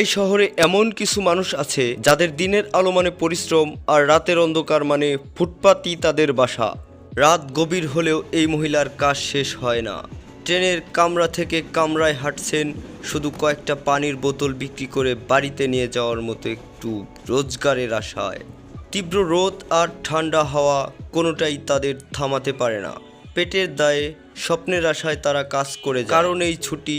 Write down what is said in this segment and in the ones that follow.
এই শহরে এমন কিছু মানুষ আছে যাদের দিনের আলো মানে পরিশ্রম আর রাতের অন্ধকার মানে ফুটপাতই তাদের বাসা। রাত গভীর হলেও এই মহিলার কাজ শেষ হয় না। ট্রেনের কামরা থেকে কামরায় হাঁটছেন, শুধু কয়েকটা পানির বোতল বিক্রি করে বাড়িতে নিয়ে যাওয়ার মতো একটু রোজগারের আশায়। তীব্র রোদ আর ঠান্ডা হাওয়া কোনোটাই তাদের থামাতে পারে না। পেটের দায়ে স্বপ্নের আশায় তারা কাজ করে কারণ এই ছুটি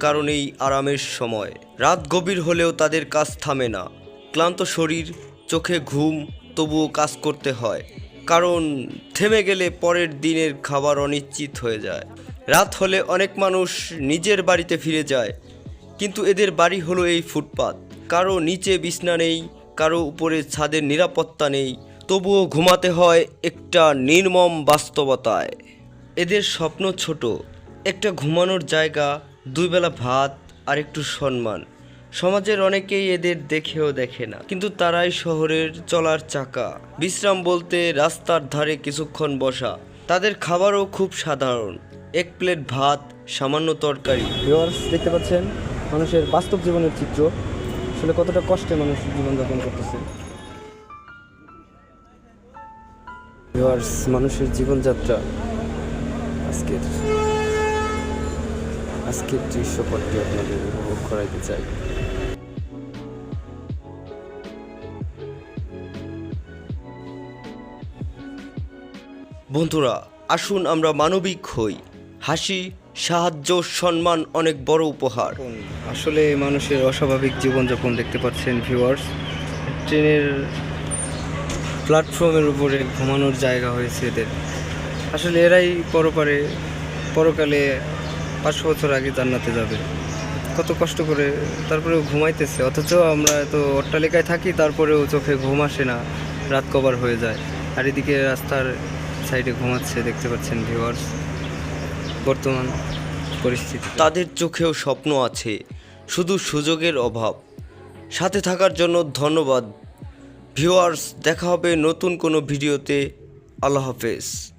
কারণ এই আরামের সময়। রাত গভীর হলেও তাদের কাজ থামে না। ক্লান্ত শরীর, চোখে ঘুম, তবুও কাজ করতে হয়। কারণ থেমে গেলে পরের দিনের খাবার অনিশ্চিত হয়ে যায়। রাত হলে অনেক মানুষ নিজের বাড়িতে ফিরে যায়। কিন্তু এদের বাড়ি হলো এই ফুটপাত। কারও নিচে বিছনা নেই, কারও উপরে ছাদের নিরাপত্তা নেই। তবুও ঘুমাতে হয় একটা নির্মম বাস্তবতায়। এদের স্বপ্ন ছোট। একটা ঘুমানোর জায়গা দুই বেলা ভাত আর একটু সম্মান। সমাজের অনেকেই এদের দেখেও দেখে না, কিন্তু তারাই শহরের চলার চাকা। বিশ্রাম বলতে রাস্তার ধারে কিছুক্ষণ বসা। তাদের খাবারও খুব সাধারণ। এক প্লেট ভাত, সামান্য তরকারি। দেখতে পাচ্ছেন, মানুষের বাস্তব জীবনের চিত্র। আসলে কতটা কষ্টে মানুষ জীবনযাপন করতেছে। মানুষের জীবনযাত্রা আজকের আজকের দৃশ্যপটটি আপনাদের উপভোগ করাইতে চাই। বন্ধুরা আসুন আমরা মানবিক হই। হাসি সাহায্য সম্মান অনেক বড় উপহার। আসলে মানুষের অস্বাভাবিক জীবনযাপন দেখতে পাচ্ছেন ভিউয়ার্স ট্রেনের প্ল্যাটফর্মের উপরে ঘুমানোর জায়গা হয়েছে এদের। আসলে এরাই পরপারে পরকালে পাঁচশো বছর আগে জান্নাতে যাবে। কত কষ্ট করে তারপরেও ঘুমাইতেছে। অথচ আমরা তো অট্টালিকায় থাকি, তারপরেও চোখে ঘুম আসে না। রাত কভার হয়ে যায়। আর এদিকে রাস্তার সাইডে ঘুমাচ্ছে, দেখতে পাচ্ছেন ভিউয়ার্স বর্তমান পরিস্থিতি। তাদের চোখেও স্বপ্ন আছে, শুধু সুযোগের অভাব। সাথে থাকার জন্য ধন্যবাদ। ভিউয়ার্স দেখা হবে নতুন কোনো ভিডিওতে। আল্লাহ হাফেজ।